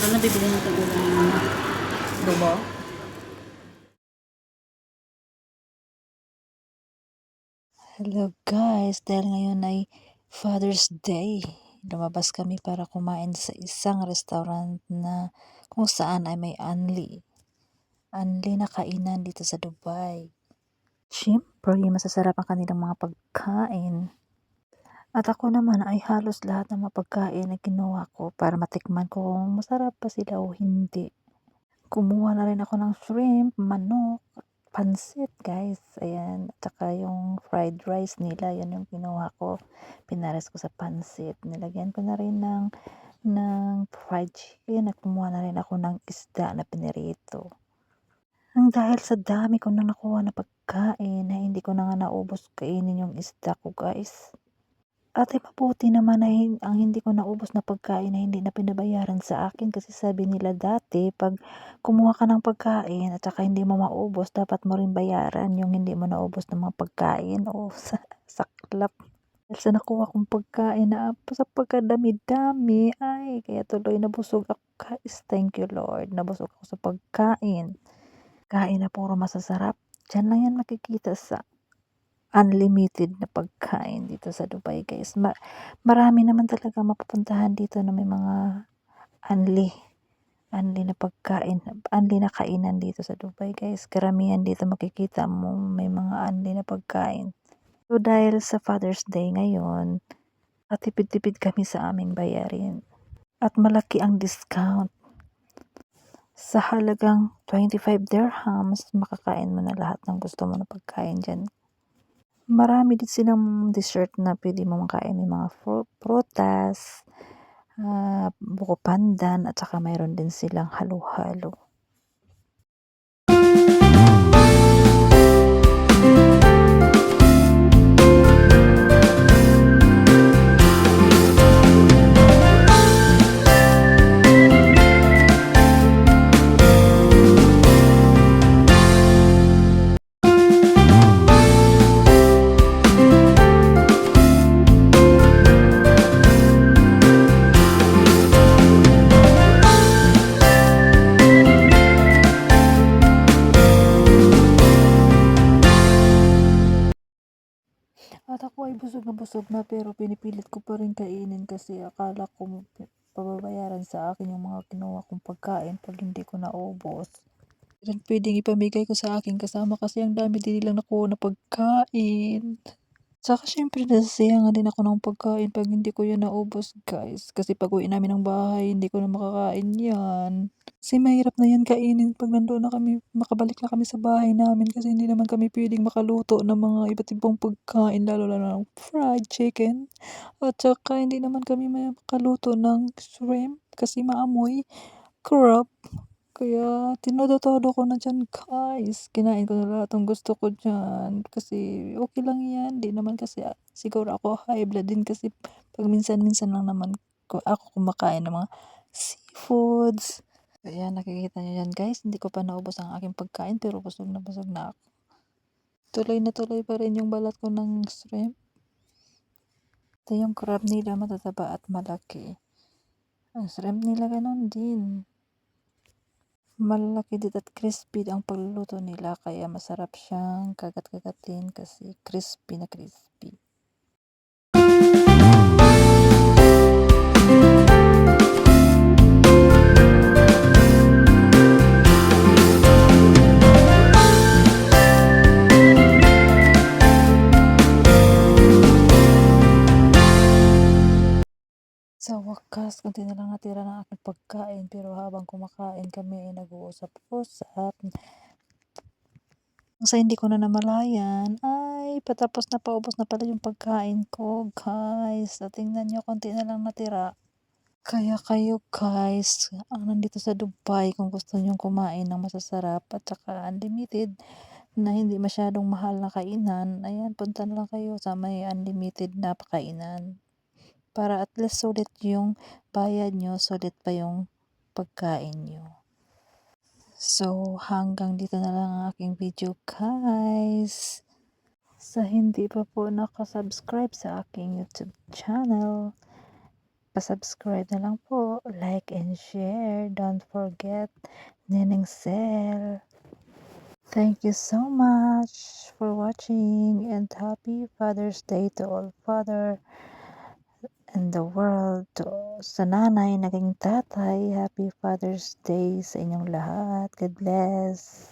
Ano bibili ng tagulang? Dubo? Hello guys, dahil ngayon ay Father's Day, lumabas kami para kumain sa isang restaurant na kung saan ay may unli. Unli na kainan dito sa Dubai. Siyempre, masasarap ang kanilang mga pagkain. At ako naman ay halos lahat ng mga pagkain na kinuha ko para matikman ko kung masarap pa sila o hindi. Kumuha na rin ako ng shrimp, manok, pansit guys. Ayan. At saka yung fried rice nila, yun yung kinuha ko. Pinares ko sa pansit. Nilagyan ko na rin ng, ng fried chicken at kumuha na rin ako ng isda na pinirito. Ang dahil sa dami ko nang nakuha na pagkain na hindi ko na nga naubos kainin yung isda ko guys. At ay mabuti naman na ang hindi ko naubos na pagkain na hindi na pinabayaran sa akin kasi sabi nila dati pag kumuha ka ng pagkain at saka hindi mo maubos dapat mo rin bayaran yung hindi mo naubos ng mga pagkain o sa saklap. Sa nakuha kong pagkain na sa pagkadami-dami ay kaya tuloy nabusog ako guys. Thank you Lord. Nabusog ako sa pagkain. Kain na puro masasarap. Diyan lang yan makikita sa unlimited na pagkain dito sa Dubai guys. Ma- marami naman talaga mapupuntahan dito na may mga unli unli na pagkain, unli na kainan dito sa Dubai guys. Karamihan dito makikita mo may mga unli na pagkain. So dahil sa Father's Day ngayon, katipid-tipid kami sa aming bayarin. At malaki ang discount. Sa halagang 25 dirhams, makakain mo na lahat ng gusto mo na pagkain dyan. Marami din silang dessert na pwede mo makain. May mga fru- prutas, ah, buko pandan, at saka mayroon din silang halo-halo. At ako ay busog na busog na pero pinipilit ko pa rin kainin kasi akala ko pababayaran sa akin yung mga kinuha kong pagkain pag hindi ko naubos. Pwedeng ipamigay ko sa aking kasama kasi ang dami din nilang nakuha na pagkain. Saka syempre nasasiyangan din ako ng pagkain pag hindi ko yan naubos guys. Kasi pag uwi namin ng bahay, hindi ko na makakain yan. Kasi mahirap na yan kainin pag nandoon na kami, makabalik na kami sa bahay namin kasi hindi naman kami pwedeng makaluto ng mga iba't ibang pagkain lalo lalo ng fried chicken. At saka hindi naman kami makaluto ng shrimp kasi maamoy crab. Kaya tinodo-todo ko na dyan guys. Kinain ko na lahat ng gusto ko dyan. Kasi okay lang yan. Di naman kasi siguro ako high blood din kasi pag minsan-minsan lang naman ko, ako kumakain ng mga seafoods. Kaya nakikita nyo yan guys. Hindi ko pa naubos ang aking pagkain pero busog na busog na ako. Tuloy na tuloy pa rin yung balat ko ng shrimp. Ito yung crab nila matataba at malaki. Ang shrimp nila ganon din. Malalaki din at crispy ang pagluluto nila kaya masarap siyang kagat-kagatin kasi crispy na crispy. Sa wakas, konti na lang natira ng aking pagkain pero habang kumakain kami ay nag-uusap-usap. Sa hindi ko na namalayan, ay patapos na paubos na pala yung pagkain ko guys. So, tingnan nyo, konti na lang natira. Kaya kayo guys, ang nandito sa Dubai kung gusto nyo kumain ng masasarap at saka unlimited na hindi masyadong mahal na kainan, ayan, punta na lang kayo sa may unlimited na pakainan para at least sulit yung bayad nyo, sulit pa yung pagkain nyo. So, hanggang dito na lang ang aking video guys. Sa hindi pa po nakasubscribe sa aking YouTube channel, pasubscribe na lang po. like and share. Don't forget Neneng Sel. Thank you so much for watching and happy Father's Day to all father in the world. To, sa nanay, naging tatay, happy Father's Day sa inyong lahat. God bless.